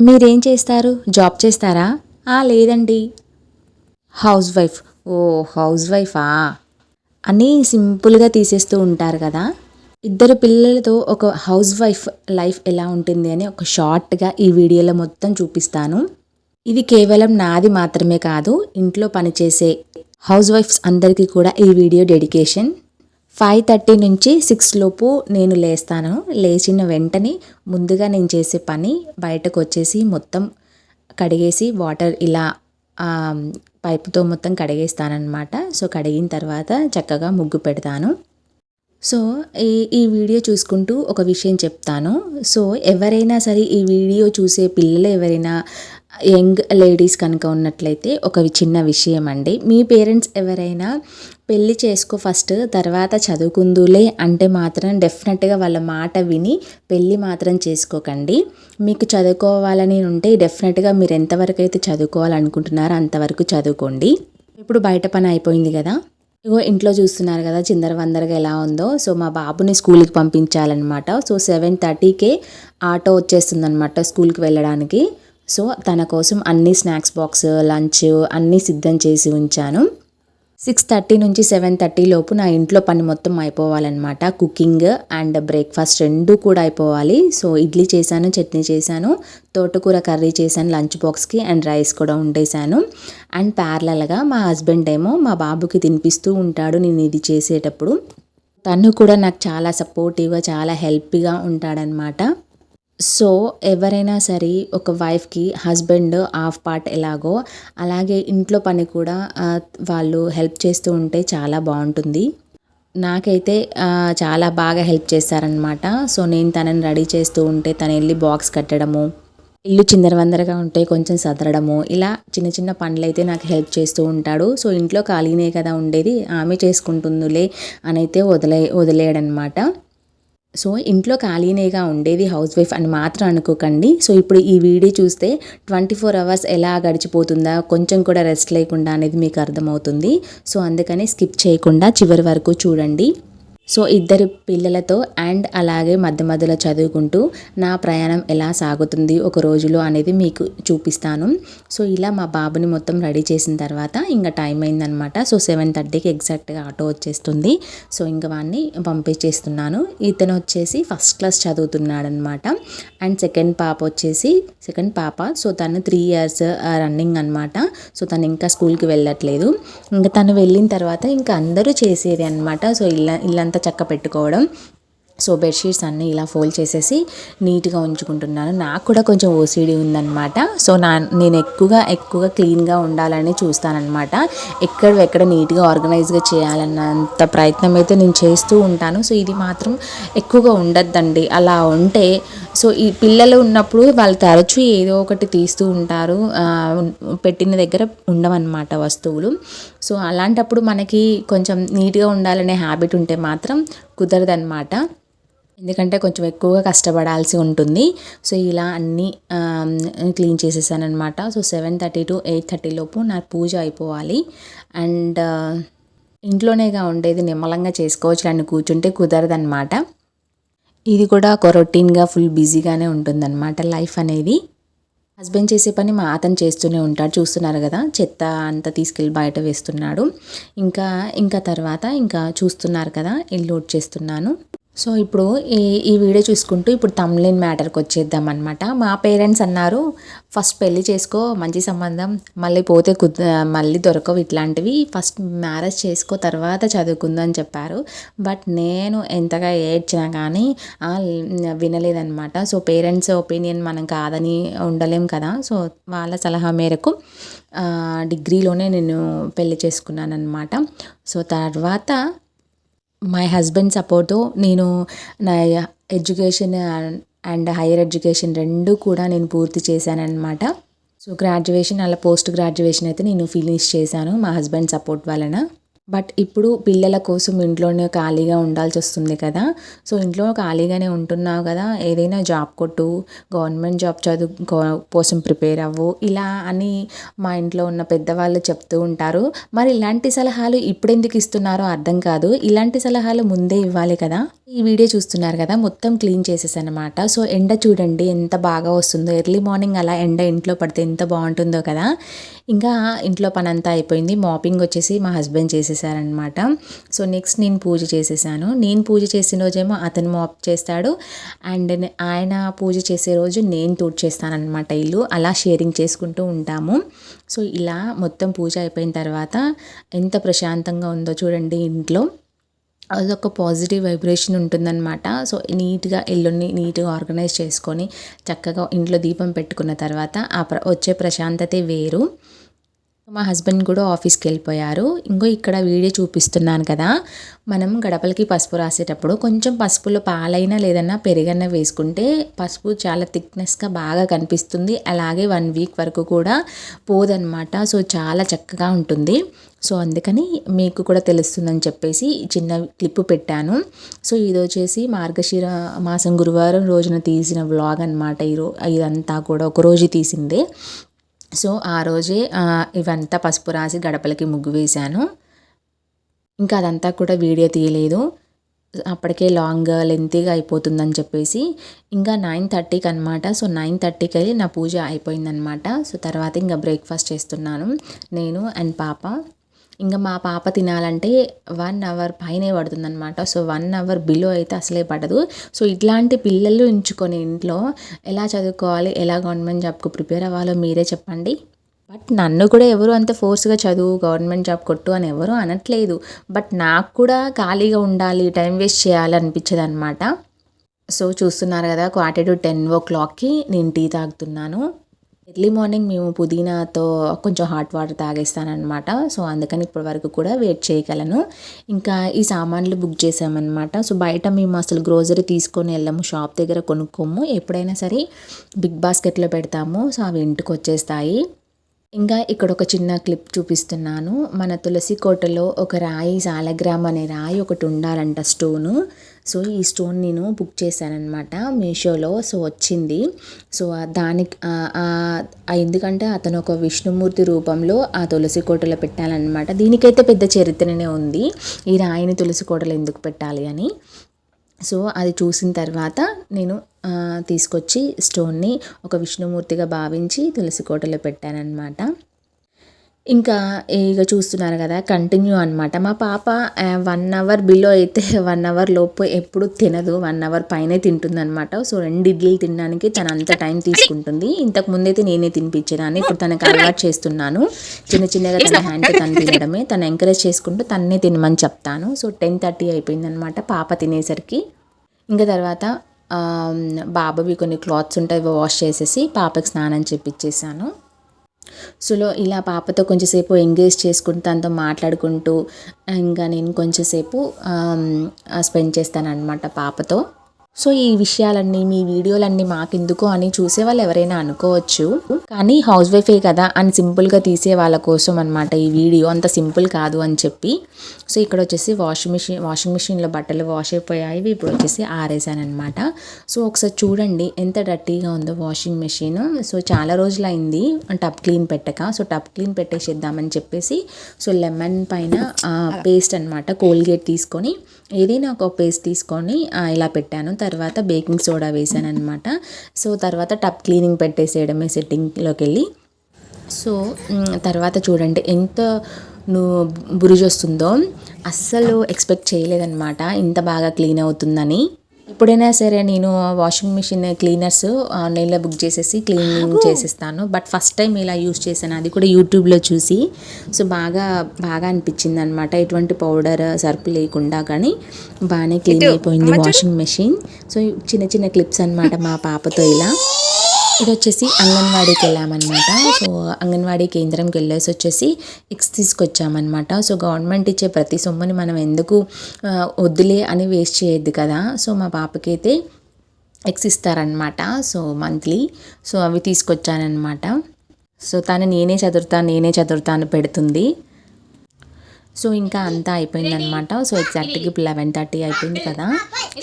మీరేం చేస్తారు? జాబ్ చేస్తారా? ఆ లేదండి. House wife. ఓ హౌస్ వైఫా? అని సింపుల్గా తీసేస్తూ ఉంటారు కదా. ఇద్దరు పిల్లలతో ఒక హౌస్ వైఫ్ లైఫ్ ఎలా ఉంటుంది అని ఒక షార్ట్గా ఈ వీడియోలో మొత్తం చూపిస్తాను. ఇది కేవలం నాది మాత్రమే కాదు ఇంట్లో పనిచేసే హౌస్ వైఫ్స్ అందరికీ కూడా ఈ వీడియో డెడికేషన్. ఫైవ్ థర్టీ నుంచి సిక్స్ లోపు నేను లేస్తాను. లేచిన వెంటనే ముందుగా నేను చేసే పని బయటకు వచ్చేసి మొత్తం కడిగేసి వాటర్ ఇలా పైపుతో మొత్తం కడిగేస్తానన్నమాట. సో కడిగిన తర్వాత చక్కగా ముగ్గు పెడతాను. సో ఈ ఈ వీడియో చూసుకుంటూ ఒక విషయం చెప్తాను. సో ఎవరైనా సరే ఈ వీడియో చూసే పిల్లలు ఎవరైనా యంగ్ లేడీస్ కనుక ఉన్నట్లయితే ఒక చిన్న విషయం అండి మీ పేరెంట్స్ ఎవరైనా పెళ్ళి చేసుకో ఫస్ట్ తర్వాత చదువుకుందులే అంటే మాత్రం డెఫినెట్గా వాళ్ళ మాట విని పెళ్ళి మాత్రం చేసుకోకండి. మీకు చదువుకోవాలని ఉంటే డెఫినెట్గా మీరు ఎంతవరకు అయితే చదువుకోవాలనుకుంటున్నారో అంతవరకు చదువుకోండి. ఇప్పుడు బయట పని అయిపోయింది కదా. ఇగో ఇంట్లో చూస్తున్నారు కదా చిందర వందరగా ఎలా ఉందో. సో మా బాబుని స్కూల్కి పంపించాలన్నమాట. సో సెవెన్ థర్టీకే ఆటో వచ్చేస్తుందన్నమాట స్కూల్కి వెళ్ళడానికి. సో తన కోసం అన్ని స్నాక్స్ బాక్స్ లంచ్ అన్నీ సిద్ధం చేసి ఉంచాను. సిక్స్ థర్టీ నుంచి సెవెన్ థర్టీ లోపు నా ఇంట్లో పని మొత్తం అయిపోవాలన్నమాట. కుకింగ్ అండ్ బ్రేక్ఫాస్ట్ రెండు కూడా అయిపోవాలి. సో ఇడ్లీ చేశాను చట్నీ చేశాను తోటకూర కర్రీ చేశాను లంచ్ బాక్స్కి అండ్ రైస్ కూడా వండేశాను. అండ్ ప్యారలల్గా మా హస్బెండ్ ఏమో మా బాబుకి తినిపిస్తూ ఉంటాడు నేను ఇది చేసేటప్పుడు. తను కూడా నాకు చాలా సపోర్టివ్గా చాలా హెల్ప్గా ఉంటాడనమాట సో ఎవరైనా సరే ఒక వైఫ్కి హస్బెండ్ హాఫ్ పార్ట్ ఎలాగో అలాగే ఇంట్లో పని కూడా వాళ్ళు హెల్ప్ చేస్తూ ఉంటే చాలా బాగుంటుంది. నాకైతే చాలా బాగా హెల్ప్ చేస్తారనమాట సో నేను తనని రెడీ చేస్తూ ఉంటే తను వెళ్ళి బాక్స్ కట్టడము ఇల్లు చిందరవందరగా ఉంటే కొంచెం సదరడము ఇలా చిన్న చిన్న పనులైతే నాకు హెల్ప్ చేస్తూ ఉంటాడు. సో ఇంట్లో ఖాళీనే కదా ఉండేది ఆమె చేసుకుంటుందిలే అని అయితే వదిలే వదిలేయడనమాట సో ఇంట్లో ఖాళీనేగా ఉండేది హౌస్ వైఫ్ అని మాత్రం అనుకోకండి. సో ఇప్పుడు ఈ వీడియో చూస్తే ట్వంటీ ఫోర్ అవర్స్ ఎలా గడిచిపోతుందా కొంచెం కూడా రెస్ట్ లేకుండా అనేది మీకు అర్థమవుతుంది. సో అందుకని స్కిప్ చేయకుండా చివరి వరకు చూడండి. సో ఇద్దరు పిల్లలతో అండ్ అలాగే మధ్య మధ్యలో చదువుకుంటూ నా ప్రయాణం ఎలా సాగుతుంది ఒక రోజులో అనేది మీకు చూపిస్తాను. సో ఇలా మా బాబుని మొత్తం రెడీ చేసిన తర్వాత ఇంకా టైం అయిందనమాట సో సెవెన్ థర్టీకి ఎగ్జాక్ట్గా ఆటో వచ్చేస్తుంది. సో ఇంకా వాడిని పంపించేస్తున్నాను. ఇతను వచ్చేసి ఫస్ట్ క్లాస్ చదువుతున్నాడనమాట అండ్ సెకండ్ పాప వచ్చేసి సెకండ్ పాప సో తను త్రీ ఇయర్స్ రన్నింగ్ అనమాట సో తను ఇంకా స్కూల్కి వెళ్ళట్లేదు. ఇంకా తను వెళ్ళిన తర్వాత ఇంకా అందరూ చేసేది అనమాట సో ఇలా ఇల్లంతా చక్క పెట్టుకోవడం. సో బెడ్షీట్స్ అన్నీ ఇలా ఫోల్డ్ చేసేసి నీట్గా ఉంచుకుంటున్నాను. నాకు కూడా కొంచెం ఓసీడీ ఉందన్నమాట. సో నా నేను ఎక్కువగా ఎక్కువగా క్లీన్గా ఉండాలని చూస్తానన్నమాట. ఎక్కడ ఎక్కడ నీట్గా ఆర్గనైజ్గా చేయాలన్నంత ప్రయత్నం అయితే నేను చేస్తూ ఉంటాను. సో ఇది మాత్రం ఎక్కువగా ఉండద్దండి. అలా ఉంటే సో ఈ పిల్లలు ఉన్నప్పుడు వాళ్ళు తరచూ ఏదో ఒకటి తీస్తూ ఉంటారు పెట్టిన దగ్గర ఉండవన్నమాట వస్తువులు. సో అలాంటప్పుడు మనకి కొంచెం నీట్గా ఉండాలనే హ్యాబిట్ ఉంటే మాత్రం కుదరదన్నమాట. ఎందుకంటే కొంచెం ఎక్కువగా కష్టపడాల్సి ఉంటుంది. సో ఇలా అన్నీ clean చేసేసానమాట so seven thirty to eight thirty లోపు నా పూజ అయిపోవాలి. అండ్ ఇంట్లోనేగా ఉండేది నిమ్మలంగా చేసుకోవచ్చు అని కూర్చుంటే కుదరదన్నమాట. ఇది కూడా ఒక రొటీన్గా ఫుల్ బిజీగానే ఉంటుందన్నమాట లైఫ్ అనేది. హస్బెండ్ చేసే పని మా అతను చేస్తూనే ఉంటాడు. చూస్తున్నారు కదా చెత్త అంతా తీసుకెళ్ళి బయట వేస్తున్నాడు. ఇంకా ఇంకా తర్వాత ఇంకా చూస్తున్నారు కదా ఇల్లు లోడ్ చేస్తున్నాను. సో ఇప్పుడు ఈ ఈ వీడియో చూసుకుంటూ ఇప్పుడు తమ్లైన్ మ్యాటర్కి వచ్చేద్దాం అనమాట మా పేరెంట్స్ అన్నారు ఫస్ట్ పెళ్ళి చేసుకో మంచి సంబంధం మళ్ళీ పోతే కుద్ మళ్ళీ దొరకవు ఇట్లాంటివి. ఫస్ట్ మ్యారేజ్ చేసుకో తర్వాత చదువుకుందాం చెప్పారు. బట్ నేను ఎంతగా ఏడ్చినా కానీ వినలేదనమాట వినలేదన్నమాట. సో పేరెంట్స్ ఒపీనియన్ మనం కాదని ఉండలేం కదా. సో వాళ్ళ సలహా మేరకు డిగ్రీలోనే నేను పెళ్ళి చేసుకున్నాను అనమాట సో తర్వాత మై హస్బెండ్ సపోర్టు నేను నా ఎడ్యుకేషన్ అండ్ హైయర్ ఎడ్యుకేషన్ రెండు కూడా నేను పూర్తి చేశానన్నమాట. సో గ్రాడ్యుయేషన్ అలా పోస్ట్ గ్రాడ్యుయేషన్ అయితే నేను ఫినిష్ చేశాను మా హస్బెండ్ సపోర్ట్ వలన. బట్ ఇప్పుడు పిల్లల కోసం ఇంట్లోనే ఖాళీగా ఉండాల్సి వస్తుంది కదా. సో ఇంట్లో ఖాళీగానే ఉంటున్నావు కదా. ఏదైనా జాబ్ కొట్టు గవర్నమెంట్ జాబ్ చదువు కోసం ప్రిపేర్ అవ్వు ఇలా అని మా ఇంట్లో ఉన్న పెద్దవాళ్ళు చెప్తూ ఉంటారు. మరి ఇలాంటి సలహాలు ఇప్పుడెందుకు ఇస్తున్నారో అర్థం కాదు. ఇలాంటి సలహాలు ముందే ఇవ్వాలి కదా. ఈ వీడియో చూస్తున్నారు కదా మొత్తం క్లీన్ చేసేసనమాట సో ఎండ చూడండి ఎంత బాగా వస్తుందో. ఎర్లీ మార్నింగ్ అలా ఎండ ఇంట్లో పడితే ఎంత బాగుంటుందో కదా. ఇంకా ఇంట్లో పని అంతా అయిపోయింది. మాపింగ్ వచ్చేసి మా హస్బెండ్ చేసేసారనమాట సో నెక్స్ట్ నేను పూజ చేసేసాను. నేను పూజ చేసిన రోజేమో అతను మాప్ చేస్తాడు. అండ్ ఆయన పూజ చేసే రోజు నేను తోడు చేస్తానమాట ఇల్లు. అలా షేరింగ్ చేసుకుంటూ ఉంటాము. సో ఇలా మొత్తం పూజ అయిపోయిన తర్వాత ఎంత ప్రశాంతంగా ఉందో చూడండి ఇంట్లో. అదొక పాజిటివ్ వైబ్రేషన్ ఉంటుందన్నమాట. సో నీట్గా ఇల్లుని నీట్గా ఆర్గనైజ్ చేసుకొని చక్కగా ఇంట్లో దీపం పెట్టుకున్న తర్వాత ఆ ప్ర వచ్చే ప్రశాంతతే వేరు. మా హస్బెండ్ కూడా ఆఫీస్కి వెళ్ళిపోయారు ఇంకో ఇక్కడ వీడియో చూపిస్తున్నాను కదా. మనం గడపలకి పసుపు రాసేటప్పుడు కొంచెం పసుపులో పాలైనా లేదన్నా పెరుగన్నా వేసుకుంటే పసుపు చాలా థిక్నెస్గా బాగా కనిపిస్తుంది. అలాగే వన్ వీక్ వరకు కూడా పోదనమాట సో చాలా చక్కగా ఉంటుంది. సో అందుకని మీకు కూడా తెలుస్తుందని చెప్పేసి చిన్న క్లిప్ పెట్టాను. సో ఇది వచ్చేసి మార్గశిర మాసం గురువారం రోజున తీసిన వ్లాగ్ అనమాట ఈరో ఇదంతా కూడా ఒక రోజు తీసిందే. సో ఆ రోజే ఇవంతా పసుపు రాసి గడపలకి ముగ్గు వేశాను. ఇంకా అదంతా కూడా వీడియో తీయలేదు. అప్పటికే లాంగ్ లెంతీగా అయిపోతుందని చెప్పేసి ఇంకా నైన్ థర్టీకి అనమాట సో నైన్ థర్టీకి వెళ్ళి నా పూజ అయిపోయిందనమాట సో తర్వాత ఇంకా బ్రేక్ఫాస్ట్ చేస్తున్నాను నేను అండ్ పాప. ఇంకా మా పాప తినాలంటే వన్ అవర్ పైనే పడుతుందనమాట సో వన్ అవర్ బిలో అయితే అసలే పడదు. సో ఇట్లాంటి పిల్లలు ఉంచుకొని ఇంట్లో ఎలా చదువుకోవాలి ఎలా గవర్నమెంట్ జాబ్కు ప్రిపేర్ అవ్వాలో మీరే చెప్పండి. బట్ నన్ను కూడా ఎవరు అంత ఫోర్స్గా చదువు గవర్నమెంట్ జాబ్ కొట్టు అని ఎవరు అనట్లేదు. బట్ నాకు కూడా ఖాళీగా ఉండాలి టైం వేస్ట్ చేయాలి అనమాట సో చూస్తున్నారు కదా క్వార్టర్ టు టెన్ ఓ క్లాక్కి నేను టీ తాగుతున్నాను. ఎర్లీ మార్నింగ్ మేము పుదీనాతో కొంచెం హాట్ వాటర్ తాగేస్తానమాట సో అందుకని ఇప్పటి వరకు కూడా వెయిట్ చేయగలను. ఇంకా ఈ సామాన్లు బుక్ చేసామన్నమాట. సో బయట మేము అసలు గ్రోజరీ తీసుకొని వెళ్ళాము షాప్ దగ్గర కొనుక్కోము. ఎప్పుడైనా సరే బిగ్ బాస్కెట్లో పెడతాము. సో అవి ఇంటికి వచ్చేస్తాయి. ఇంకా ఇక్కడ ఒక చిన్న క్లిప్ చూపిస్తున్నాను. మన తులసి కోటలో ఒక రాయి సాలగ్రామ్ అనే రాయి ఒకటి ఉండాలంట స్టోను. సో ఈ స్టోన్ నేను బుక్ చేశానమాట మీషోలో. సో వచ్చింది. సో దానికి ఎందుకంటే అతను ఒక విష్ణుమూర్తి రూపంలో ఆ తులసి కోటలో పెట్టాలన్నమాట. దీనికైతే పెద్ద చరిత్రనే ఉంది. ఈ రాయిని తులసి కోటలు ఎందుకు పెట్టాలి అని. సో అది చూసిన తర్వాత నేను తీసుకొచ్చి స్టోన్ని ఒక విష్ణుమూర్తిగా భావించి తులసి కోటలో పెట్టానన్నమాట. ఇంకా ఇక చూస్తున్నారు కదా కంటిన్యూ అనమాట మా పాప వన్ అవర్ బిలో అయితే వన్ అవర్ లోపు ఎప్పుడు తినదు. వన్ అవర్ పైనే తింటుంది అనమాట సో రెండు ఇడ్లీలు తినడానికి తను అంత టైం తీసుకుంటుంది. ఇంతకు ముందైతే నేనే తినిపించేదాన్ని. ఇప్పుడు తనకు అలవాటు చేస్తున్నాను. చిన్న చిన్నగా తన హ్యాండ్ తను తినడమే తను ఎంకరేజ్ చేసుకుంటూ తన్నే తినమని చెప్తాను. సో టెన్ థర్టీ అయిపోయింది అనమాట పాప తినేసరికి. ఇంకా తర్వాత బాబువి కొన్ని క్లాత్స్ ఉంటాయి వాష్ చేసేసి పాపకి స్నానం చేపించేసాను సో ఇలా పాపతో కొంచెంసేపు ఎంగేజ్ చేసుకుంటూ తనతో మాట్లాడుకుంటూ ఇంకా నేను కొంచెంసేపు స్పెండ్ చేస్తాను అనమాట పాపతో. సో ఈ విషయాలన్నీ మీ వీడియోలన్నీ మాకెందుకు అని చూసే వాళ్ళు ఎవరైనా అనుకోవచ్చు. కానీ హౌస్ వైఫే కదా అని సింపుల్గా తీసే వాళ్ళ కోసం అనమాట ఈ వీడియో. అంత సింపుల్ కాదు అని చెప్పి. సో ఇక్కడ వచ్చేసి వాషింగ్ మిషన్ వాషింగ్ మిషన్లో బట్టలు వాష్ అయిపోయాయి. ఇప్పుడు వచ్చేసి ఆరేసాను అనమాట సో ఒకసారి చూడండి ఎంత డర్టీగా ఉందో వాషింగ్ మిషన్. సో చాలా రోజులు అయింది టబ్ క్లీన్ పెట్టక. సో టబ్ క్లీన్ పెట్టేసేద్దామని చెప్పేసి సో లెమన్ పైన పేస్ట్ అనమాట కోల్గేట్ తీసుకొని ఇది నాకు ఒక పేస్ట్ తీసుకొని ఇలా పెట్టాను. తర్వాత బేకింగ్ సోడా వేసాను అనమాట సో తర్వాత టప్ క్లీనింగ్ పెట్టేసేయడమే సెట్టింగ్లోకి వెళ్ళి సో తర్వాత చూడండి ఎంత నువ్వు వస్తుందో అస్సలు ఎక్స్పెక్ట్ చేయలేదన్నమాట ఇంత బాగా క్లీన్ అవుతుందని. ఎప్పుడైనా సరే నేను వాషింగ్ మిషన్ క్లీనర్స్ ఆన్లైన్లో బుక్ చేసేసి క్లీనింగ్ చేసేస్తాను. బట్ ఫస్ట్ టైం ఇలా యూస్ చేశాను. అది కూడా యూట్యూబ్లో చూసి. సో బాగా బాగా అనిపించింది అనమాట ఎటువంటి పౌడర్ సర్పు లేకుండా కానీ బాగానే క్లీన్ అయిపోయింది వాషింగ్ మెషిన్ సో చిన్న చిన్న క్లిప్స్ అనమాట మా పాపతో ఇలా. ఇది వచ్చేసి అంగన్వాడీకి వెళ్ళామన్నమాట. సో అంగన్వాడీ కేంద్రంకి వెళ్ళేసి వచ్చేసి ఎక్స్ తీసుకొచ్చామన్నమాట. సో గవర్నమెంట్ ఇచ్చే ప్రతి సొమ్ముని మనం ఎందుకు వద్దులే అని వేస్ట్ చేయొద్దు కదా. సో మా పాపకైతే అయితే ఎక్స్ ఇస్తారనమాట సో మంత్లీ. సో అవి తీసుకొచ్చానమాట సో తను నేనే చదువుతాను నేనే చదువుతాను పెడుతుంది. సో ఇంకా అంతా అయిపోయిందనమాట సో ఎగ్జాక్ట్గా ఇప్పుడు లెవెన్ థర్టీ అయిపోయింది కదా.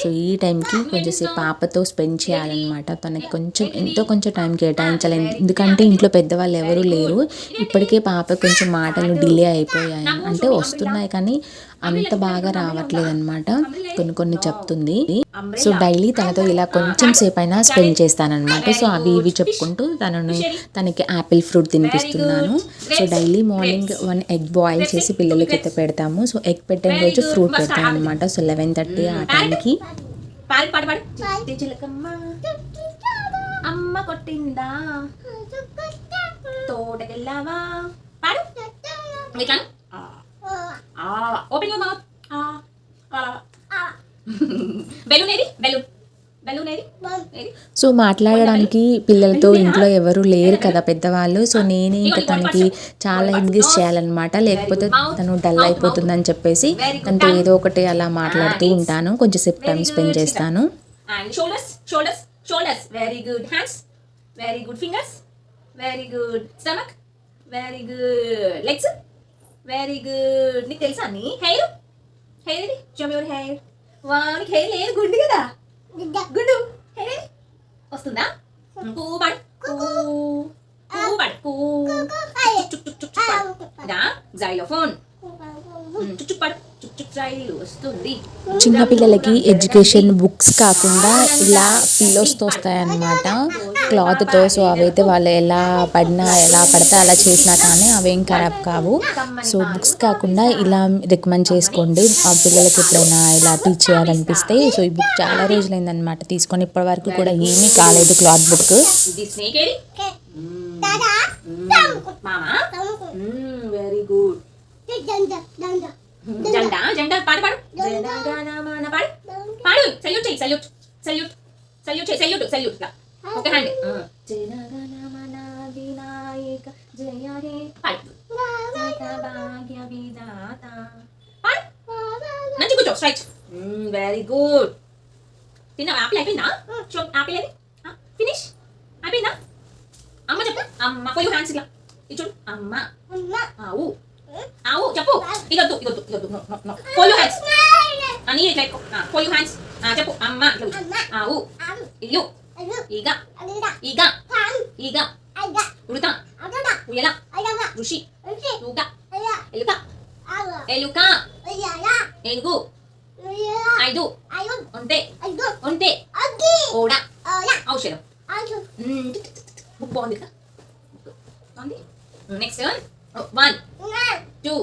సో ఈ టైంకి కొంచెంసేపు పాపతో స్పెండ్ చేయాలన్నమాట. తనకి కొంచెం ఎంతో కొంచెం టైం కేటాయించాలి ఎందుకంటే ఇంట్లో పెద్దవాళ్ళు ఎవరు లేరు. ఇప్పటికే పాప కొంచెం మాటలు డిలే అయిపోయాయి. అంటే వస్తున్నాయి కానీ అంత బాగా రావట్లేదు అనమాట కొన్ని కొన్ని చెప్తుంది. సో డైలీ తనతో ఇలా కొంచెం సేపు అయినా స్పెండ్ చేస్తానన్నమాట. సో అవి ఇవి చెప్పుకుంటూ తనని తనకి apple fruit తినిపిస్తున్నాను. So daily morning one egg boil చేసి పిల్లలకి అయితే పెడతాము. సో ఎగ్ పెట్టిన రోజు ఫ్రూట్ పెడతాను అనమాట సో లెవెన్ థర్టీ ఆ టైంకి పాడు పాడు పాడు చిట్టి చిలకమ్మ అమ్మ కొట్టిందా తోటకెళ్ళావా పాడు ఓపెన్ యువర్ మౌత్ బెలూన్ ఏది? బెలూన్. సో మాట్లాడడానికి పిల్లలతో ఇంట్లో ఎవరు లేరు కదా పెద్దవాళ్ళు. సో నేనే ఇంకా తనకి చాలా ఎంగేజ్ చేయాలన్నమాట. లేకపోతే తను డల్ అయిపోతుందని చెప్పేసి తనతో ఏదో ఒకటి అలా మాట్లాడుతూ ఉంటాను. కొంచెంసేపు టైం స్పెండ్ చేస్తాను. Good hands very good fingers very good stomach very good legs very good నీకు తెలుసా నీ హెయిర్ హెయిర్ యువర్ హెయిర్ వా నీకు హెయిర్ లేదు గుండు కదా గుండు హెయిర్ వస్తుందా కూ పడు కూ కూ పడు కూ చుక్ చుక్ చుక్ చుక్ పడు జైలోఫోన్ చుక్ చుక్ పడు చిన్నపిల్లలకి ఎడ్యుకేషన్ బుక్స్ కాకుండా ఇలా పిల్లోస్తో వస్తాయన్నమాట క్లాత్తో సో అవైతే వాళ్ళు ఎలా పడినా ఎలా పడితే అలా చేసినా కానీ అవేం ఖరాబ్ కావు. సో బుక్స్ కాకుండా ఇలా రికమెండ్ చేసుకోండి. ఆ పిల్లలకి ఎప్పుడైనా ఇలా టీచ్ చేయాలనిపిస్తే సో ఈ బుక్ చాలా రోజులైందనమాట తీసుకొని. ఇప్పటి వరకు కూడా ఏమీ కాలేదు క్లాత్ బుక్. Very good. జెండా జెండా పాడు పాడు. జనగణమన పాడు. పాడు. సల్యూట్ చెయ్యి సల్యూట్ సల్యూట్ సల్యూట్ చెయ్యి సల్యూట్ సల్యూట్ ఇట్లా ఒక హ్యాండ్ జనగణమన వినాయక జయ హే పాడు. భాగ్య విధాత పాడు. మంచి కూర్చో. స్ట్రైట్ వెరీ గుడ్ తిన్నావా? ఆపిల్ అయిపోయిందా? చూ ఆపిల్ ఏది ఫినిష్ అయిపోయిందా? అమ్మ చెప్పు. అమ్మ పోయి హ్యాండ్స్ ఇలా ఇది చూడు. అమ్మ. ఆవు. ఆవు చెప్పు ఇదొద్దు ఇదొద్దు ఇదొద్దు పోయి హ్యాండ్స్ అని ఇట్లా ఎక్కు పోయి హ్యాండ్స్ చెప్పు అమ్మ. ఆవు ఇల్లు ఈగ ఈగ ఈగ ఉడత ఉయల ఋషి ఊగ ఎలుక ఎలుక ఏనుగు ఐదు ఒంటె ఒంటె ఓడ ఔషధం బుక్ బాగుంది కదా నెక్స్ట్ వన్ టూ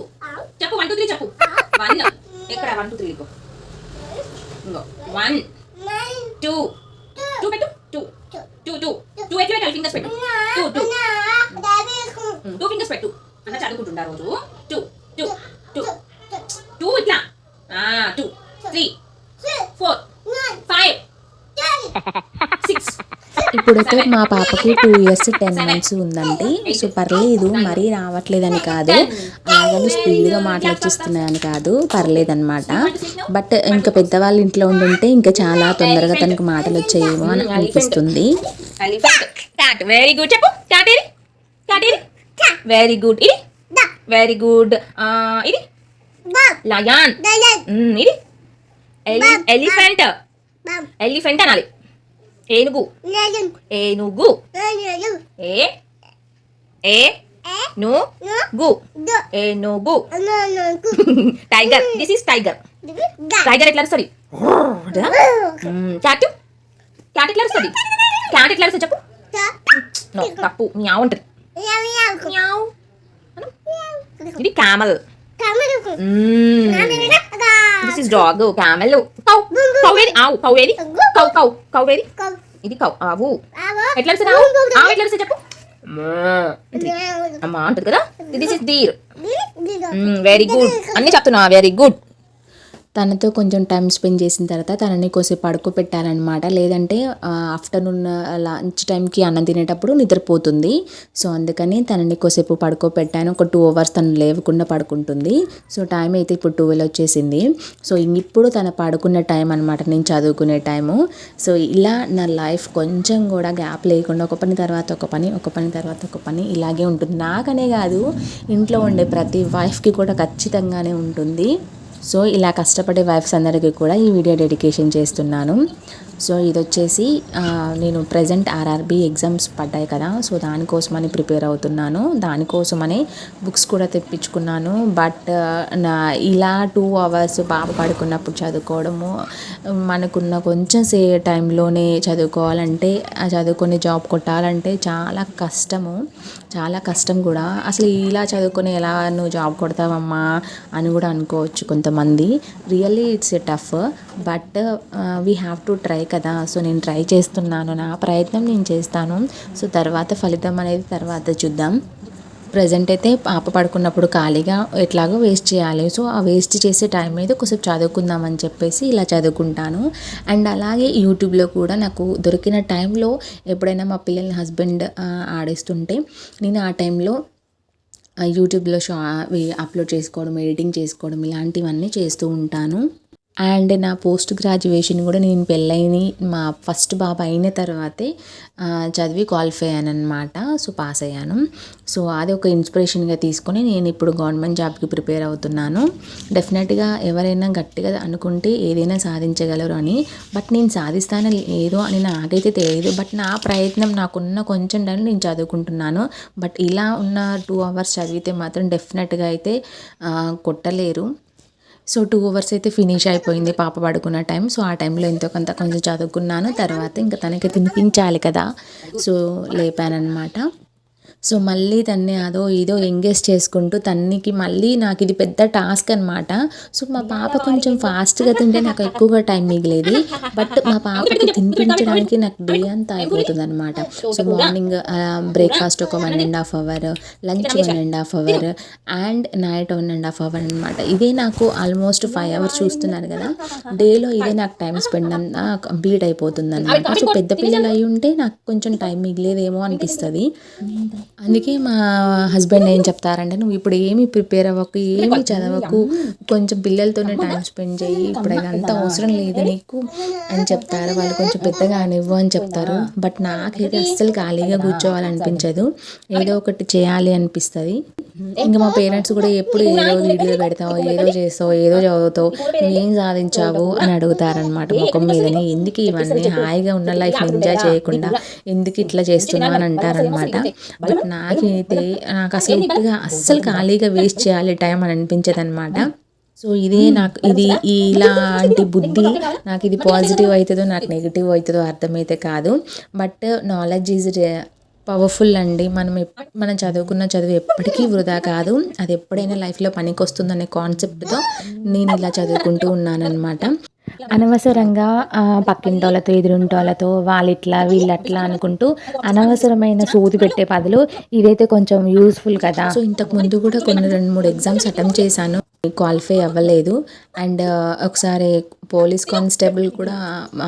చెప్పు వన్ టూ త్రీ చెప్పు. వన్ ఎక్కడ? వన్ టూ త్రీ ఇంకో ఇంకో. వన్ టూ టూ పెట్టు. టూ టూ టూ టూ ఎట్లా పెట్టాలి? ఫింగర్స్ పెట్టు. టూ టూ టూ ఫింగర్స్ పెట్టు. అన్న చదువుకుంటుండా రోజు. టూ టూ టూ టూ ఇట్లా. టూ త్రీ ఫోర్ ఫైవ్ ఇప్పుడైతే మా పాపకి టూ ఇయర్స్ టెన్ మంత్స్ ఉందండి. సో పర్లేదు మరీ రావట్లేదని కాదు. అలాగని స్పీడ్గా మాటలు వచ్చేస్తున్నాయని కాదు పర్లేదన్నమాట. బట్ ఇంకా పెద్దవాళ్ళ ఇంట్లో ఉండుంటే ఇంకా చాలా తొందరగా తనకు మాటలు వచ్చేయేమో అని అనిపిస్తుంది. వెరీ గుడ్ చెప్పు వెరీ గుడ్ ఇది? వెరీ గుడ్ ఇది? లయాన్ ఇది? ఎలిఫెంట్ ఎలిఫెంట్ అనాలి. ఏనుగు ఏనుగు ఏ ఏ ను గు ఏనుగు tiger this is tiger tiger ఎట్లా వస్తుంది క్యాట్ క్యాట్ ఎట్లా వస్తుంది క్యాట్ ఎట్లా వస్తుంది చెప్పు నో తప్పు మ్యావ్ ఉంటుంది మ్యావ్ అను. ఇది camel this is dog camel cow ఆవు కౌ ఏది కౌ కౌ కౌ ఏది ఇది కౌ ఆవు ఎట్లా వస్తుంది ఆవు ఆవు ఎట్లా చెప్పు అమ్మా అంటుంది కదా this is deer very good అన్ని చెప్తున్నా వెరీ గుడ్ తనతో కొంచెం టైం స్పెండ్ చేసిన తర్వాత తనని కొద్దిసేపు పడుకోబెట్టాలన్నమాట. లేదంటే ఆఫ్టర్నూన్ లంచ్ టైంకి అన్నం తినేటప్పుడు నిద్రపోతుంది. సో అందుకని తనని కొద్దిసేపు పడుకోబెట్టాను. ఒక టూ అవర్స్ తను లేవకుండా పడుకుంటుంది. సో టైం అయితే ఇప్పుడు ట్వెల్వ్ వచ్చేసింది. సో ఇప్పుడు తన పడుకున్న టైం అనమాట నేను చదువుకునే టైము. సో ఇలా నా లైఫ్ కొంచెం కూడా గ్యాప్ లేకుండా ఒక పని తర్వాత ఒక పని ఒక పని తర్వాత ఒక పని ఇలాగే ఉంటుంది. నాకనే కాదు ఇంట్లో ఉండే ప్రతి వైఫ్కి కూడా ఖచ్చితంగానే ఉంటుంది. సో ఇలా కష్టపడే వైఫ్స్ అందరికీ కూడా ఈ వీడియో డెడికేషన్ చేస్తున్నాను. సో ఇది వచ్చేసి నేను ప్రజెంట్ ఆర్ఆర్బి ఎగ్జామ్స్ పడ్డాయి కదా సో దానికోసమని ప్రిపేర్ అవుతున్నాను. దానికోసమని బుక్స్ కూడా తెప్పించుకున్నాను. బట్ నా ఇలా టూ అవర్స్ పాప పడుకున్నప్పుడు చదువుకోవడము మనకున్న కొంచెం సే టైంలోనే చదువుకోవాలంటే చదువుకొని జాబ్ కొట్టాలంటే చాలా కష్టము. చాలా కష్టం కూడా. అసలు ఇలా చదువుకొని ఎలా నువ్వు జాబ్ కొడతావమ్మా అని కూడా అనుకోవచ్చు కొంతమంది. Really it's a tough but we have to try కదా. సో నేను ట్రై చేస్తున్నాను. నా ప్రయత్నం నేను చేస్తాను. సో తర్వాత ఫలితం అనేది తర్వాత చూద్దాం. ప్రజెంట్ అయితే పాప పడుకున్నప్పుడు ఖాళీగా ఎట్లాగో వేస్ట్ చేయాలి. సో ఆ వేస్ట్ చేసే టైం మీద కొంచెం చదువుకుందామని చెప్పేసి ఇలా చదువుకుంటాను. అండ్ అలాగే యూట్యూబ్లో కూడా నాకు దొరికిన టైంలో ఎప్పుడైనా మా పిల్లల్ని హస్బెండ్ ఆడేస్తుంటే నేను ఆ టైంలో యూట్యూబ్లో షా అవి అప్లోడ్ చేసుకోవడం ఎడిటింగ్ చేసుకోవడం ఇలాంటివన్నీ చేస్తూ ఉంటాను. అండ్ నా పోస్ట్ గ్రాడ్యుయేషన్ కూడా నేను పెళ్ళైని మా ఫస్ట్ బాబు అయిన తర్వాతే చదివి క్వాలిఫై అయ్యాను అనమాట సో పాస్ అయ్యాను. సో అది ఒక ఇన్స్పిరేషన్గా తీసుకొని నేను ఇప్పుడు గవర్నమెంట్ జాబ్కి ప్రిపేర్ అవుతున్నాను. డెఫినెట్గా ఎవరైనా గట్టిగా అనుకుంటే ఏదైనా సాధించగలరు అని. బట్ నేను సాధిస్తానో లేదో అని నాకైతే తెలియదు బట్ నా ప్రయత్నం నాకున్న కొంచెం టైం నేను చదువుకుంటున్నాను. బట్ ఇలా ఉన్న టూ అవర్స్ చదివితే మాత్రం డెఫినెట్గా అయితే కొట్టలేరు. సో టూ అవర్స్ అయితే ఫినిష్ అయిపోయింది పాప పడుకున్న టైం. సో ఆ టైంలో ఎంతో కొంత కొంచెం చదువుకున్నాను. తర్వాత ఇంకా తనకి తినిపించాలి కదా. సో లేపాననమాట సో మళ్ళీ తన్ని అదో ఇదో ఎంగేజ్ చేసుకుంటూ తన్నికి మళ్ళీ నాకు ఇది పెద్ద టాస్క్ అనమాట సో మా పాప కొంచెం ఫాస్ట్గా తింటే నాకు ఎక్కువగా టైం మిగిలేది. బట్ మా పాపకి తినిపించడానికి నాకు డే అంతా అయిపోతుంది అనమాట సో మార్నింగ్ బ్రేక్ఫాస్ట్ ఒక one and half hour lunch one and half hour and night one and half hour అనమాట ఇదే నాకు ఆల్మోస్ట్ ఫైవ్ అవర్స్ చూస్తున్నారు కదా. డేలో ఇదే నాకు టైం స్పెండ్ అంతా కంప్లీట్ అయిపోతుంది అనమాట సో పెద్ద పిల్లలు అయి ఉంటే నాకు కొంచెం టైం మిగిలేదేమో అనిపిస్తుంది. అందుకే మా హస్బెండ్ ఏం చెప్తారంటే నువ్వు ఇప్పుడు ఏమి ప్రిపేర్ అవ్వకు ఏమి చదవకు కొంచెం పిల్లలతోనే టైం స్పెండ్ చేయి ఇప్పుడు అదంతా అవసరం లేదు నీకు అని చెప్తారు. వాళ్ళు కొంచెం పెద్దగా అనివ్వు అని చెప్తారు. బట్ నాకైతే అస్సలు ఖాళీగా కూర్చోవాలనిపించదు. ఏదో ఒకటి చేయాలి అనిపిస్తుంది. ఇంకా మా పేరెంట్స్ కూడా ఎప్పుడు ఏదో వీడియో పెడతావు ఏదో చేస్తావు ఏదో చదువుతావు ఏం సాధించావు అని అడుగుతారనమాట ముఖం మీదనే. ఎందుకు ఇవన్నీ హాయిగా ఉన్న లైఫ్ ఎంజాయ్ చేయకుండా ఎందుకు ఇట్లా చేస్తున్నావు అని అంటారనమాట బట్ నాకైతే నాకు అసలు ఇట్టుగా అస్సలు ఖాళీగా వేస్ట్ చేయాలి టైం అని అనిపించదు అనమాట సో ఇదే నాకు ఇది ఇలాంటి బుద్ధి నాకు ఇది పాజిటివ్ అవుతుందో నాకు నెగిటివ్ అవుతుందో అర్థమైతే కాదు. బట్ నాలెడ్జ్ ఈజ్ పవర్ఫుల్ అండి. మనం ఎప్- మనం చదువుకున్న చదువు ఎప్పటికీ వృధా కాదు. అది ఎప్పుడైనా లైఫ్లో పనికి వస్తుందనే కాన్సెప్ట్తో నేను ఇలా చదువుకుంటూ ఉన్నానన్నమాట. అనవసరంగా పక్కింటోళ్ళతో ఎదురింటోళ్ళతో వాళ్ళు ఇట్లా వీళ్ళు అట్లా అనుకుంటూ అనవసరమైన సోది పెట్టే బదులు ఇదైతే కొంచెం యూస్ఫుల్ కదా. సో ఇంతకు ముందు కూడా కొన్ని రెండు మూడు ఎగ్జామ్స్ అటెంప్ట్ చేశాను. క్వాలిఫై అవ్వలేదు. అండ్ ఒకసారి పోలీస్ కానిస్టేబుల్ కూడా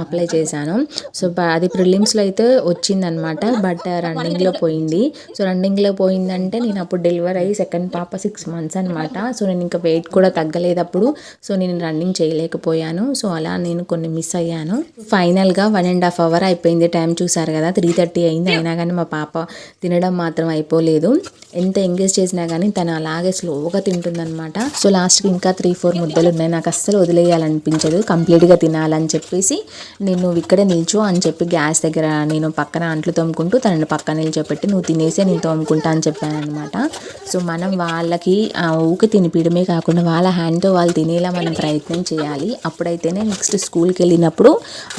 అప్లై చేశాను. సో అది ప్రిలిమ్స్లో అయితే వచ్చిందనమాట బట్ రన్నింగ్లో పోయింది. సో రన్నింగ్లో పోయిందంటే నేను అప్పుడు డెలివర్ అయ్యి సెకండ్ పాప సిక్స్ మంత్స్ అనమాట సో నేను ఇంకా వెయిట్ కూడా తగ్గలేదు అప్పుడు సో నేను రన్నింగ్ చేయలేకపోయాను. సో అలా నేను కొన్ని మిస్ అయ్యాను. ఫైనల్గా వన్ అండ్ హాఫ్ అవర్ అయిపోయింది టైం చూసారు కదా త్రీ థర్టీ అయింది అయినా కానీ మా పాప తినడం మాత్రం అయిపోలేదు. ఎంత ఎంగేజ్ చేసినా కానీ తను అలాగే స్లోగా తింటుందన్నమాట. సో లాస్ట్కి ఇంకా త్రీ ఫోర్ ముద్దలు ఉన్నాయి. నాకు అస్సలు వదిలేయాలనిపించదు. కంప్లీట్గా తినాలని చెప్పేసి నేను నువ్వు ఇక్కడే నిల్చో అని చెప్పి గ్యాస్ దగ్గర నేను పక్కన అంట్లు తోముకుంటూ తనని పక్కన నిల్చోపెట్టి నువ్వు తినేసే నేను తోముకుంటా అని చెప్పాను అనమాట సో మనం వాళ్ళకి ఆ ఊక తినిపించడమే కాకుండా వాళ్ళ హ్యాండ్తో వాళ్ళు తినేలా మనం ప్రయత్నం చేయాలి. అప్పుడైతేనే నెక్స్ట్ స్కూల్కి వెళ్ళినప్పుడు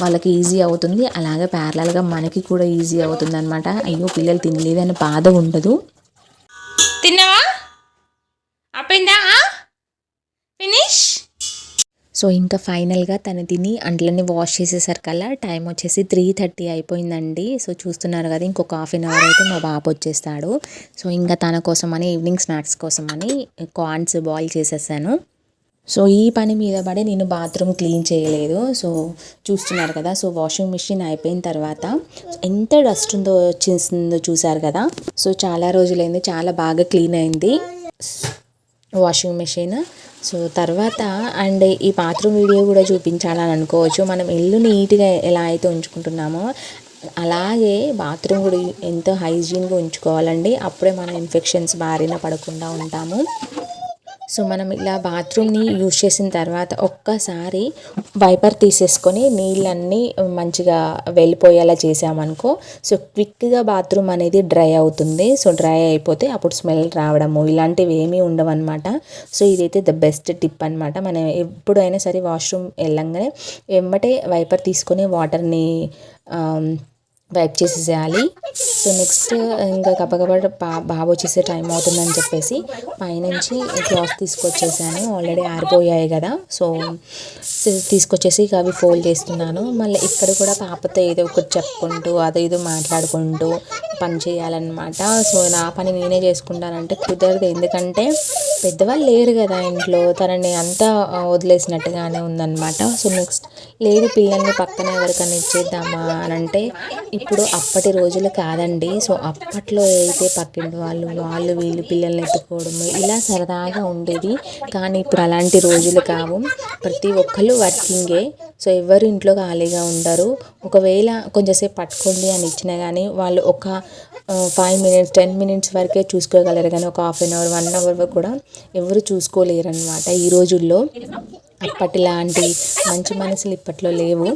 వాళ్ళకి ఈజీ అవుతుంది. అలాగే ప్యారలల్గా మనకి కూడా ఈజీ అవుతుంది అనమాట అయ్యో పిల్లలు తినలేదని బాధ ఉండదు. తిన్నావా? అయిపోయిందా సో ఇంకా ఫైనల్గా తను తిని అంట్లన్నీ వాష్ చేసేసరికల్లా టైం వచ్చేసి త్రీ థర్టీ అయిపోయిందండి. సో చూస్తున్నారు కదా ఇంకొక హాఫ్ అన్ అవర్ అయితే మా బాబు వచ్చేస్తాడు. సో ఇంకా తన కోసమని ఈవినింగ్ స్నాక్స్ కోసమని కార్న్స్ బాయిల్ చేసేసాను. సో ఈ పని మీద పడి నేను బాత్రూమ్ క్లీన్ చేయలేదు. సో చూస్తున్నారు కదా సో వాషింగ్ మిషన్ అయిపోయిన తర్వాత ఎంత డస్ట్ ఉందో వచ్చేసిందో చూసారు కదా. సో చాలా రోజులైంది చాలా బాగా క్లీన్ అయింది. వాషింగ్ మెషిన్ సో తర్వాత అండ్ ఈ బాత్రూమ్ వీడియో కూడా చూపించాలని అనుకోవచ్చు. మనం ఇల్లు నీట్గా ఎలా అయితే ఉంచుకుంటున్నామో అలాగే బాత్రూమ్ కూడా ఎంతో హైజీన్గా ఉంచుకోవాలండి. అప్పుడే మనం ఇన్ఫెక్షన్స్ బారిన పడకుండా ఉంటాము. సో మనం ఇలా బాత్రూమ్ని యూజ్ చేసిన తర్వాత ఒక్కసారి వైపర్ తీసేసుకొని నీళ్ళన్నీ మంచిగా వెళ్ళిపోయేలా చేసామనుకో సో క్విక్గా బాత్రూమ్ అనేది డ్రై అవుతుంది. సో డ్రై అయిపోతే అప్పుడు స్మెల్ రావడము ఇలాంటివి ఏమీ ఉండవన్నమాట. సో ఇదైతే ద బెస్ట్ టిప్ అనమాట మనం ఎప్పుడైనా సరే వాష్రూమ్ వెళ్ళంగానే వెంబటే వైపర్ తీసుకొని వాటర్ని వైప్ చేసేసేయాలి. సో నెక్స్ట్ ఇంకా గబగబా బా బాబు వచ్చేసే టైం అవుతుందని చెప్పేసి పైనుంచి క్లాత్ తీసుకొచ్చేసాను. ఆల్రెడీ ఆరిపోయాయి కదా. సో తీసుకొచ్చేసి ఇక అవి ఫోల్డ్ చేస్తున్నాను. మళ్ళీ ఇక్కడ కూడా పాపతో ఏదో ఒకటి చెప్పుకుంటూ అదో ఏదో మాట్లాడుకుంటూ పని చేయాలన్నమాట. సో నా పని నేనే చేసుకుంటానంటే కుదరదు. ఎందుకంటే పెద్దవాళ్ళు లేరు కదా ఇంట్లో. తనని అంతా వదిలేసినట్టుగానే ఉందన్నమాట. సో నెక్స్ట్ లేదు పిల్లల్ని పక్కన ఎవరికైనా ఇచ్చేద్దామా అని అంటే ఇప్పుడు అప్పటి రోజులు కాదండి. సో అప్పట్లో అయితే పక్కింటి వాళ్ళు వాళ్ళు వీళ్ళు పిల్లల్ని ఎత్తుకోవడము ఇలా సరదాగా ఉండేది. కానీ ఇప్పుడు అలాంటి రోజులు కావు. ప్రతి ఒక్కళ్ళు వర్కింగే. సో ఎవరు ఇంట్లో ఖాళీగా ఉండరు. ఒకవేళ కొంచెంసేపు పట్టుకోండి అని ఇచ్చినా కానీ వాళ్ళు ఒక ఫైవ్ మినిట్స్ టెన్ మినిట్స్ వరకే చూసుకోగలరు. కానీ ఒక half an hour one hour కూడా ఎవరు చూసుకోలేరు అనమాట ఈ రోజుల్లో. అప్పటిలాంటి మంచి మనసులు ఇప్పట్లో లేవు.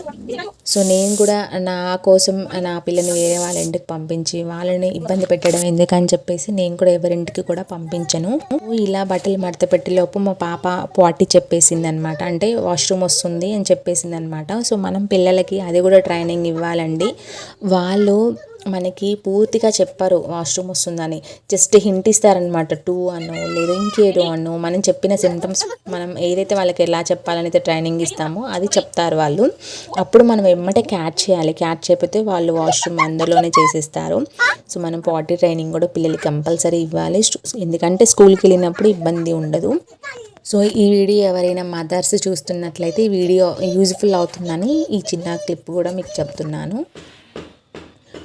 సో నేను కూడా నా కోసం నా పిల్లని వేరే వాళ్ళ ఇంటికి పంపించి వాళ్ళని ఇబ్బంది పెట్టడం ఎందుకని చెప్పేసి నేను కూడా ఎవరింటికి కూడా పంపించను. ఇలా బట్టలు మడత పెట్టేలోపు మా పాప పాటి చెప్పేసింది అనమాట అంటే వాష్రూమ్ వస్తుంది అని చెప్పేసింది అనమాట సో మనం పిల్లలకి అది కూడా ట్రైనింగ్ ఇవ్వాలండి. వాళ్ళు మనకి పూర్తిగా చెప్పరు వాష్రూమ్ వస్తుందని. జస్ట్ హింట్ ఇస్తారనమాట టూ అను లేదా ఇంకేదో అను మనం చెప్పిన సిమ్టమ్స్ మనం ఏదైతే వాళ్ళకి ఎలా చెప్పాలని అయితే ట్రైనింగ్ ఇస్తామో అది చెప్తారు వాళ్ళు. అప్పుడు మనం ఎమ్మటే క్యాచ్ చేయాలి. క్యాచ్ చేయకపోతే వాళ్ళు వాష్రూమ్ అందులోనే చేసేస్తారు. సో మనం పాటీ ట్రైనింగ్ కూడా పిల్లలకి కంపల్సరీ ఇవ్వాలి. ఎందుకంటే స్కూల్కి వెళ్ళినప్పుడు ఇబ్బంది ఉండదు. సో ఈ వీడియో ఎవరైనా మదర్స్ చూస్తున్నట్లయితే ఈ వీడియో యూజ్ఫుల్ అవుతుందని ఈ చిన్న క్లిప్ కూడా మీకు చెప్తున్నాను.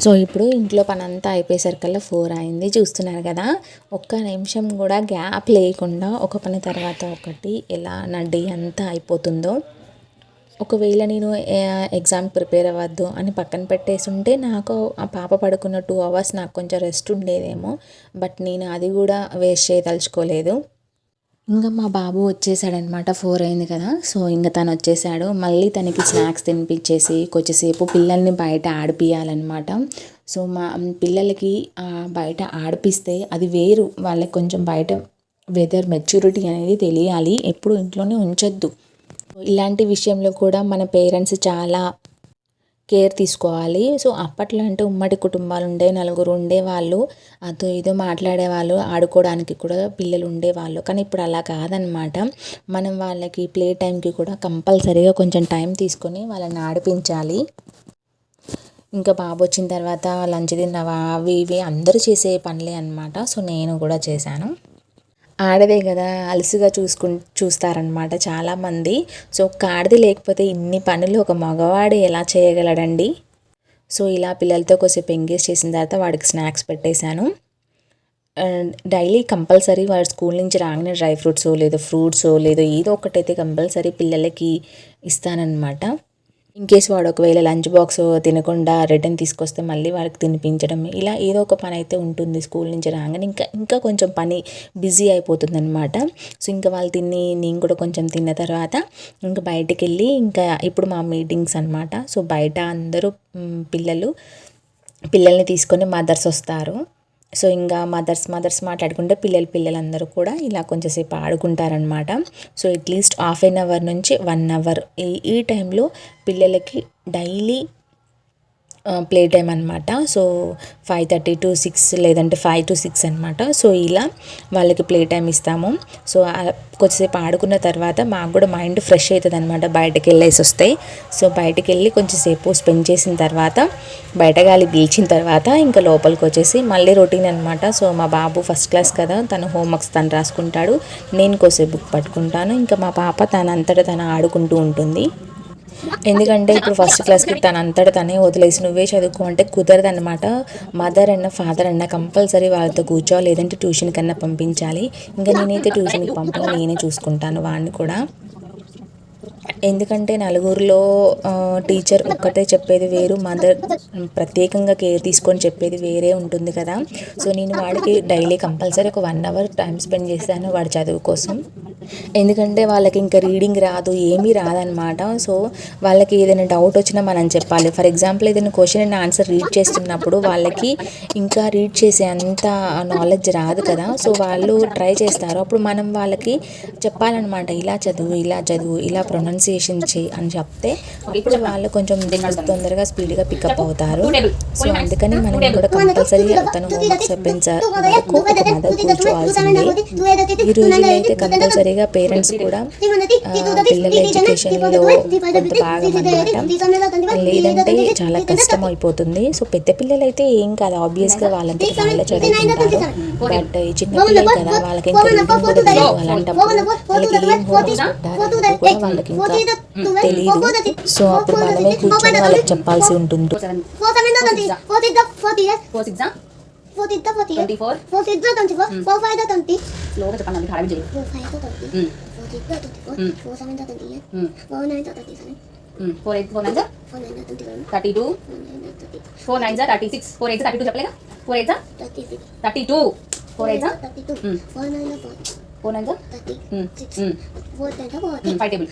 సో ఇప్పుడు ఇంట్లో పని అంతా అయిపోయేసరికల్లా ఫోర్ అయింది. చూస్తున్నారు కదా ఒక్క నిమిషం కూడా గ్యాప్ లేకుండా ఒక పని తర్వాత ఒకటి ఎలా నా డే అంతా అయిపోతుందో. ఒకవేళ నేను ఎగ్జామ్ ప్రిపేర్ అవ్వద్దు అని పక్కన పెట్టేసి ఉంటే నాకు ఆ పాప పడుకున్న టూ అవర్స్ నాకు కొంచెం రెస్ట్ ఉండేదేమో బట్ నేను అది కూడా వేస్ట్ చేయదలుచుకోలేదు. ఇంకా మా బాబు వచ్చేసాడనమాట ఫోర్ అయింది కదా. సో ఇంకా తను వచ్చేసాడు. మళ్ళీ తనకి స్నాక్స్ తినిపించేసి కొంచెంసేపు పిల్లల్ని బయట ఆడిపియాలన్నమాట సో మా పిల్లలకి బయట ఆడిపిస్తే అది వేరు. వాళ్ళకి కొంచెం బయట వెదర్ మెచ్యూరిటీ అనేది తెలియాలి. ఎప్పుడు ఇంట్లోనే ఉంచొద్దు. ఇలాంటి విషయంలో కూడా మన పేరెంట్స్ చాలా కేర్ తీసుకోవాలి. సో అప్పట్లో అంటే ఉమ్మడి కుటుంబాలు ఉండే నలుగురు ఉండేవాళ్ళు అదో ఇదో మాట్లాడేవాళ్ళు ఆడుకోవడానికి కూడా పిల్లలు ఉండేవాళ్ళు కానీ ఇప్పుడు అలా కాదనమాట మనం వాళ్ళకి ప్లే టైంకి కూడా కంపల్సరీగా కొంచెం టైం తీసుకొని వాళ్ళని ఆడిపించాలి. ఇంకా బాబు వచ్చిన తర్వాత లంచ్ తిన్నవా అవి ఇవి అందరూ చేసే పనులే అనమాట సో నేను కూడా చేశాను. ఆడదే కదా అలసిగా చూసుకు చూస్తారనమాట చాలామంది. సో ఒక ఆడది లేకపోతే ఇన్ని పనులు ఒక మగవాడు ఎలా చేయగలడండి? సో ఇలా పిల్లలతో కొద్దిసేపు ఎంగేజ్ చేసిన తర్వాత వాడికి స్నాక్స్ పెట్టేశాను. డైలీ కంపల్సరీ వాడు స్కూల్ నుంచి రాగానే డ్రై ఫ్రూట్స్ లేదో ఫ్రూట్స్ లేదో ఏదో ఒకటైతే కంపల్సరీ పిల్లలకి ఇస్తానన్నమాట. ఇన్ కేస్ వాడు ఒకవేళ లంచ్ బాక్స్ తినకుండా రిటర్న్ తీసుకొస్తే మళ్ళీ వాళ్ళకి తినిపించడం ఇలా ఏదో ఒక పని అయితే ఉంటుంది స్కూల్ నుంచి రాగానే. ఇంకా ఇంకా కొంచెం పని బిజీ అయిపోతుంది అనమాట సో ఇంకా వాళ్ళు తిని నేను కూడా కొంచెం తిన్న తర్వాత ఇంకా బయటికి వెళ్ళి ఇంకా ఇప్పుడు మా మీటింగ్స్ అనమాట సో బయట అందరూ పిల్లలు పిల్లల్ని తీసుకొని మదర్స్ వస్తారు. సో ఇంకా మదర్స్ మదర్స్ మాట్లాడుకుంటే పిల్లలు పిల్లలందరూ కూడా ఇలా కొంచెంసేపు ఆడుకుంటారనమాట so at least half an hour నుంచి వన్ అవర్ ఈ ఈ టైంలో పిల్లలకి డైలీ ప్లే టైం అనమాట so five thirty to six లేదంటే ఫైవ్ టు సిక్స్ అనమాట సో ఇలా వాళ్ళకి ప్లే టైం ఇస్తాము. సో ఆ కొద్దిసేపు ఆడుకున్న తర్వాత మాకు కూడా మైండ్ ఫ్రెష్ అవుతుంది అనమాట బయటకు వెళ్ళేసి వస్తే. సో బయటకు వెళ్ళి కొంచెంసేపు స్పెండ్ చేసిన తర్వాత బయట గాలి పీల్చిన తర్వాత ఇంకా లోపలికి వచ్చేసి మళ్ళీ రొటీన్ అనమాట సో మా బాబు ఫస్ట్ క్లాస్ కదా తన హోంవర్క్స్ తను రాసుకుంటాడు. నేను కోసేపు బుక్ పట్టుకుంటాను. ఇంకా మా పాప తనంతటా తను ఆడుకుంటూ ఉంటుంది. ఎందుకంటే ఇప్పుడు ఫస్ట్ క్లాస్కి తన అంతటా తనే వదిలేసి నువ్వే చదువుకో అంటే కుదరదు అనమాట మదర్ అన్న ఫాదర్ అన్న కంపల్సరీ వాళ్ళతో కూర్చో లేదంటే ట్యూషన్ కన్నా పంపించాలి. ఇంకా నేనైతే ట్యూషన్కి పంపను నేనే చూసుకుంటాను వాడిని కూడా. ఎందుకంటే నలుగురిలో టీచర్ ఒక్కటే చెప్పేది వేరు మదర్ ప్రత్యేకంగా కేర్ తీసుకొని చెప్పేది వేరే ఉంటుంది కదా. సో నేను వాడికి డైలీ కంపల్సరీ ఒక వన్ అవర్ టైం స్పెండ్ చేశాను వాడి చదువు కోసం. ఎందుకంటే వాళ్ళకి ఇంకా రీడింగ్ రాదు ఏమీ రాదనమాట సో వాళ్ళకి ఏదైనా డౌట్ వచ్చినా మనం చెప్పాలి. ఫర్ ఎగ్జాంపుల్ ఏదైనా క్వశ్చన్ అండ్ ఆన్సర్ రీడ్ చేస్తున్నప్పుడు వాళ్ళకి ఇంకా రీడ్ చేసే అంత నాలెడ్జ్ రాదు కదా. సో వాళ్ళు ట్రై చేస్తారు. అప్పుడు మనం వాళ్ళకి చెప్పాలన్నమాట ఇలా చదువు ఇలా చదువు ఇలా ప్రొనౌన్సియేషన్ చేయి అని చెప్తే అప్పుడు వాళ్ళు కొంచెం తొందరగా స్పీడ్గా పికప్ అవుతారు. సో అందుకని మనం కూడా కంపల్సరీ తను హోంవర్క్ చెప్పించే వరకు ఒక మదర్ కూర్చోవాల్సిందే. ఈ రోజుల్లో అయితే కంపల్సరీగా పేరెంట్స్ కూడా పిల్లల ఎడ్యుకేషన్లో కొంత భాగం అనమాట లేదంటే చాలా కష్టం అయిపోతుంది సో పెద్ద పిల్లలు అయితే ఏం కాదు ఆబ్వియస్గా వాళ్ళంతా వాళ్ళే చదువుకుంటారు. బట్ ఈ చిన్న పిల్లలు కదా వాళ్ళకి ఇంకా అలాంటప్పుడు వాళ్ళకి ఏం హోంవర్క్స్ పెట్టారు కూడా వాళ్ళకి ఇంకా తెలియదు సో అప్పుడు మనమే కూర్చొని వాళ్ళకి చెప్పాల్సి ఉంటుంది four. Four. Four. Mm. Mm. Mm. Four eight four nine. Thirty two. Four nine జా thirty six four eight thirty two four eight. Thirty two four eight. Mm. Four nine. Five table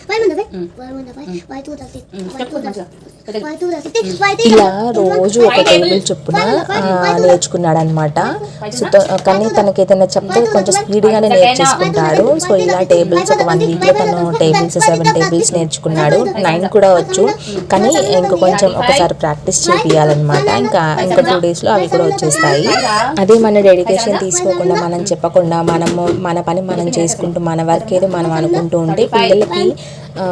ఇలా రోజు ఒక table చొప్పున నేర్చుకున్నాడు అనమాట so కానీ తనకి ఏదైనా చెప్తే కొంచెం స్పీడ్గానే నేర్చేసుకుంటాడు. సో ఇలా టేబుల్స్ ఒక వన్ వీక్లో తను టేబుల్స్ సెవెన్ టేబుల్స్ నేర్చుకున్నాడు. నైన్ కూడా వచ్చు. కానీ ఇంకా కొంచెం ఒకసారి ప్రాక్టీస్ చేపియాలన్నమాట ఇంకా ఇంకా టూ డేస్లో అవి కూడా వచ్చేస్తాయి. అదే మన డెడికేషన్ తీసుకోకుండా మనం చెప్పకుండా మనము మన పని మనం చేసుకుంటూ మన వర్క్ ఏదో మనం అనుకుంటూ ఉంటే పిల్లలకి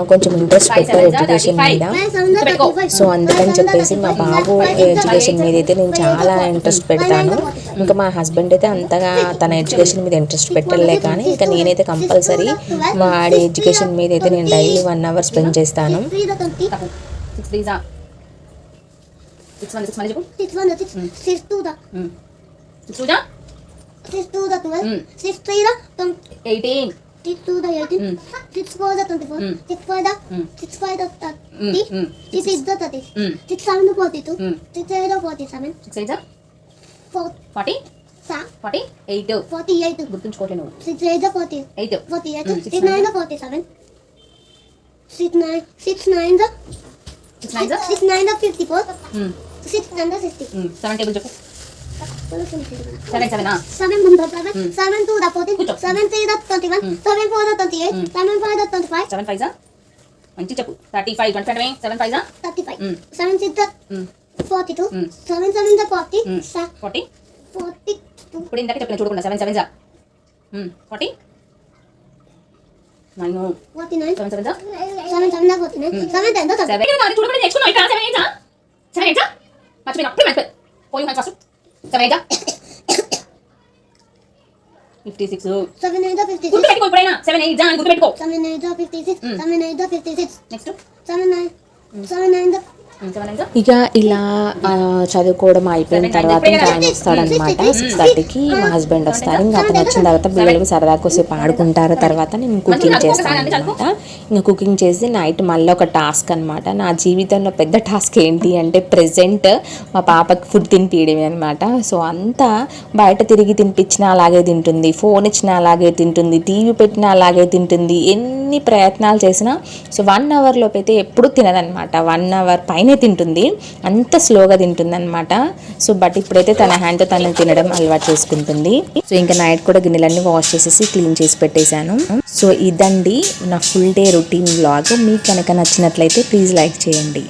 కొంచెం ఇంట్రెస్ట్ పెట్టారు ఎడ్యుకేషన్ మీద సో అందుకని చెప్పేసి మా బాబు ఎడ్యుకేషన్ మీద అయితే నేను చాలా ఇంట్రెస్ట్ పెడతాను ఇంకా మా హస్బెండ్ అయితే అంతగా తన ఎడ్యుకేషన్ మీద ఇంట్రెస్ట్ పెట్టలే కానీ ఇంకా నేనైతే కంపల్సరీ మా వాడి ఎడ్యుకేషన్ మీద అయితే నేను డైలీ వన్ అవర్ స్పెండ్ చేస్తాను Three సిక్స్ త్రీ జా six one six. Six two the. Six two. Mm. Twenty. Eighteen. Mm. Mm. Six five the. Mm. Six five the Mm, thirty. mm. Six six the thirty. Mm. Six seven the forty two. Mm. Six eight the forty seven. Six eight జా Four forty forty eight forty. Eight. Mm, six Six nine nine the forty seven. Six nine. Six nine the. Six nine Six nine the fifty four. Hmm. Six ten the sixty. Seven table చెప్పు seven seven. Mm. Two the fourteen. Good job. Seven three the twenty one. Mm. Seven four the twenty eight. Mm. Seven five the twenty five. Seven five జా మంచి చెప్పు thirty five twenty five seven five జా. Mm. The forty two. Mm. Seven seven the forty. Sa- forty forty two. ఇప్పుడు ఇందాక చెప్పిన చూడకుండా seven seven జా forty nine Forty nine. Seven seven జా seven the forty nine. Seven ten the thirty. Seven చూడకుండా నేర్చుకున్నావు ఇక్కడ సెవెన్ ఎయిట్ జా సెవెన్ ఎయిట్ జా మర్చిపోయినా అప్పుడు మర్చిపోయి పోయి ఫస్ట్ సెవెన్ ఎయిట్ జా fifty six eight the fifty six. గుర్తుపెట్టుకో ఇప్పుడైనా సెవెన్ ఎయిట్ జా అని గుర్తుపెట్టుకో fifty six. Mm. Seven eight the fifty six. Next. Seven nine ఇక ఇలా చదువుకోవడం అయిపోయిన తర్వాత ఇంకా ఆయన వస్తాడనమాట సిక్స్ థర్టీకి మా హస్బెండ్ వస్తారు. ఇంకా అతను వచ్చిన తర్వాత పిల్లలకి సరదా కొద్దిసేపు ఆడుకుంటారు. తర్వాత నేను కుకింగ్ చేస్తాను అనమాట ఇంకా కుకింగ్ చేసి నైట్ మళ్ళీ ఒక టాస్క్ అనమాట నా జీవితంలో పెద్ద టాస్క్ ఏంటి అంటే ప్రెసెంట్ మా పాపకి ఫుడ్ తినిపించడమే అనమాట సో అంతా బయట తిరిగి తినిపించినా అలాగే తింటుంది. ఫోన్ ఇచ్చినా అలాగే తింటుంది. టీవీ పెట్టినా అలాగే తింటుంది. ఎన్ని ప్రయత్నాలు చేసినా సో వన్ అవర్ లోపు అయితే ఎప్పుడు తినదనమాట వన్ అవర్ పైనే తింటుంది. అంత స్లోగా తింటుంది అనమాట సో బట్ ఇప్పుడైతే తన హ్యాండ్తో తను తినడం అలవాటు చేసుకుంటుంది. సో ఇంకా నైట్ కూడా గిన్నెలన్నీ వాష్ చేసేసి క్లీన్ చేసి పెట్టేశాను. సో ఇదండి నా ఫుల్ డే రొటీన్ బ్లాగ్ మీకు కనుక నచ్చినట్లయితే ప్లీజ్ లైక్ చేయండి.